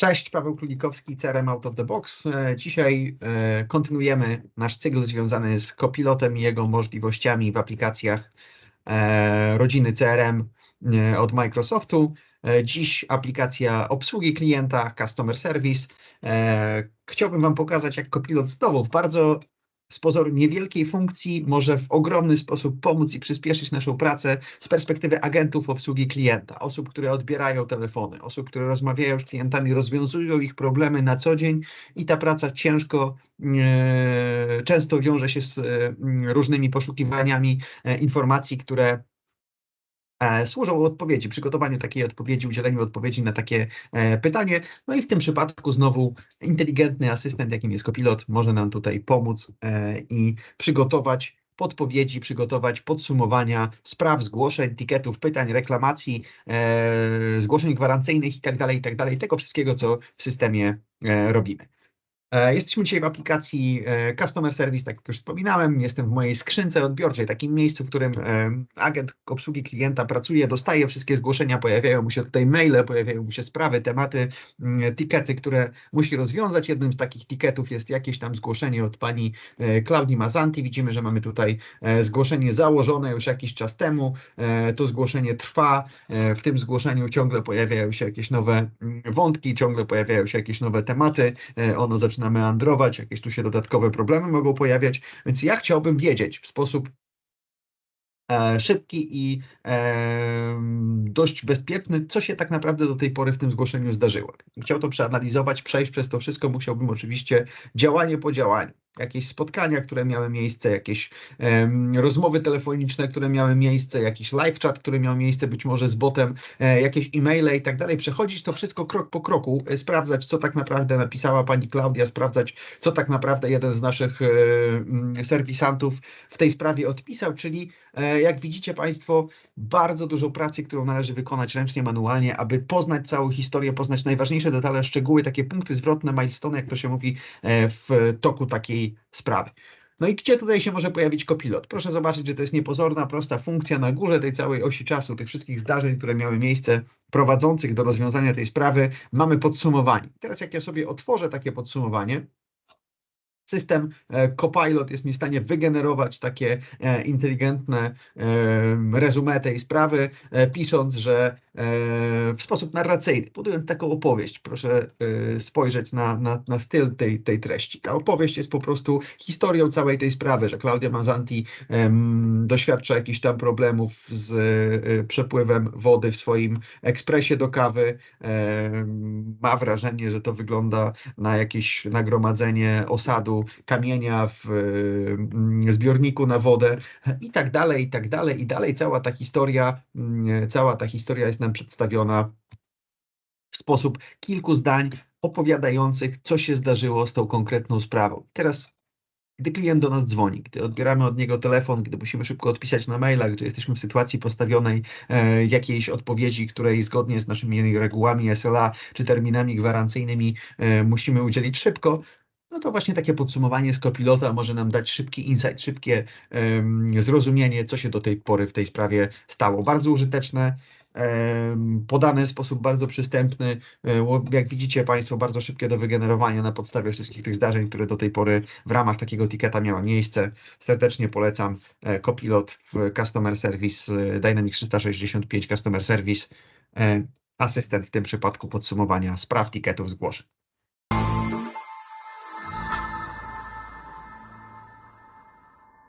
Cześć, Paweł Królikowski, CRM Out of the Box. E, dzisiaj e, kontynuujemy nasz cykl związany z Copilotem i jego możliwościami w aplikacjach e, rodziny CRM od Microsoftu. Dziś aplikacja obsługi klienta, Customer Service. Chciałbym Wam pokazać, jak Copilot znowu w bardzo z pozoru niewielkiej funkcji może w ogromny sposób pomóc i przyspieszyć naszą pracę z perspektywy agentów obsługi klienta, osób, które odbierają telefony, osób, które rozmawiają z klientami, rozwiązują ich problemy na co dzień i ta praca ciężko, e, często wiąże się z e, różnymi poszukiwaniami e, informacji, które służą odpowiedzi, przygotowaniu takiej odpowiedzi, udzieleniu odpowiedzi na takie e, pytanie. No i w tym przypadku znowu inteligentny asystent, jakim jest Copilot, może nam tutaj pomóc e, i przygotować podpowiedzi, przygotować podsumowania spraw, zgłoszeń, tiketów, pytań, reklamacji, zgłoszeń gwarancyjnych itd., tak itd., tak tego wszystkiego, co w systemie robimy. E, jesteśmy dzisiaj w aplikacji e, Customer Service, tak jak już wspominałem. Jestem w mojej skrzynce odbiorczej, takim miejscu, w którym e, agent obsługi klienta pracuje, dostaje wszystkie zgłoszenia, pojawiają mu się tutaj maile, pojawiają mu się sprawy, tematy, mm, tikety, które musi rozwiązać. Jednym z takich tiketów jest jakieś tam zgłoszenie od pani Klaudii Mazanti. Widzimy, że mamy tutaj zgłoszenie założone już jakiś czas temu. To zgłoszenie trwa. W tym zgłoszeniu ciągle pojawiają się jakieś nowe mm, wątki, ciągle pojawiają się jakieś nowe tematy. Ono zaczyna zaczyna meandrować, jakieś tu się dodatkowe problemy mogą pojawiać, więc ja chciałbym wiedzieć w sposób e, szybki i e, dość bezpieczny, co się tak naprawdę do tej pory w tym zgłoszeniu zdarzyło. Chciał to przeanalizować, przejść przez to wszystko, musiałbym oczywiście działanie po działaniu jakieś spotkania, które miały miejsce, jakieś um, rozmowy telefoniczne, które miały miejsce, jakiś live chat, który miał miejsce być może z botem, e, jakieś e-maile i tak dalej. Przechodzić to wszystko krok po kroku, e, sprawdzać, co tak naprawdę napisała pani Klaudia, sprawdzać, co tak naprawdę jeden z naszych e, serwisantów w tej sprawie odpisał, czyli e, jak widzicie Państwo, bardzo dużo pracy, którą należy wykonać ręcznie, manualnie, aby poznać całą historię, poznać najważniejsze detale, szczegóły, takie punkty zwrotne, milestone, jak to się mówi e, w toku takiej sprawy. No i gdzie tutaj się może pojawić kopilot? Proszę zobaczyć, że to jest niepozorna, prosta funkcja na górze tej całej osi czasu, tych wszystkich zdarzeń, które miały miejsce prowadzących do rozwiązania tej sprawy, mamy podsumowanie. Teraz jak ja sobie otworzę takie podsumowanie, system e, Copilot jest mi w stanie wygenerować takie e, inteligentne resume tej sprawy, e, pisząc, że w sposób narracyjny, budując taką opowieść. Proszę spojrzeć na, na, na styl tej, tej treści. Ta opowieść jest po prostu historią całej tej sprawy, że Claudia Mazanti doświadcza jakichś tam problemów z przepływem wody w swoim ekspresie do kawy. Ma wrażenie, że to wygląda na jakieś nagromadzenie osadu kamienia w mm, zbiorniku na wodę i tak dalej, i tak dalej, i dalej cała ta historia, mm, cała ta historia jest nam przedstawiona w sposób kilku zdań opowiadających, co się zdarzyło z tą konkretną sprawą. Teraz gdy klient do nas dzwoni, gdy odbieramy od niego telefon, gdy musimy szybko odpisać na maila, gdy jesteśmy w sytuacji postawionej e, jakiejś odpowiedzi, której zgodnie z naszymi regułami SLA czy terminami gwarancyjnymi e, musimy udzielić szybko, no to właśnie takie podsumowanie z kopilota może nam dać szybki insight, szybkie um, zrozumienie, co się do tej pory w tej sprawie stało. Bardzo użyteczne, um, podane w sposób bardzo przystępny. Um, jak widzicie Państwo, bardzo szybkie do wygenerowania na podstawie wszystkich tych zdarzeń, które do tej pory w ramach takiego tiketa miały miejsce. Serdecznie polecam e, Copilot w Customer Service e, Dynamics 365 Customer Service. Asystent w tym przypadku podsumowania spraw, tiketów, zgłoszeń.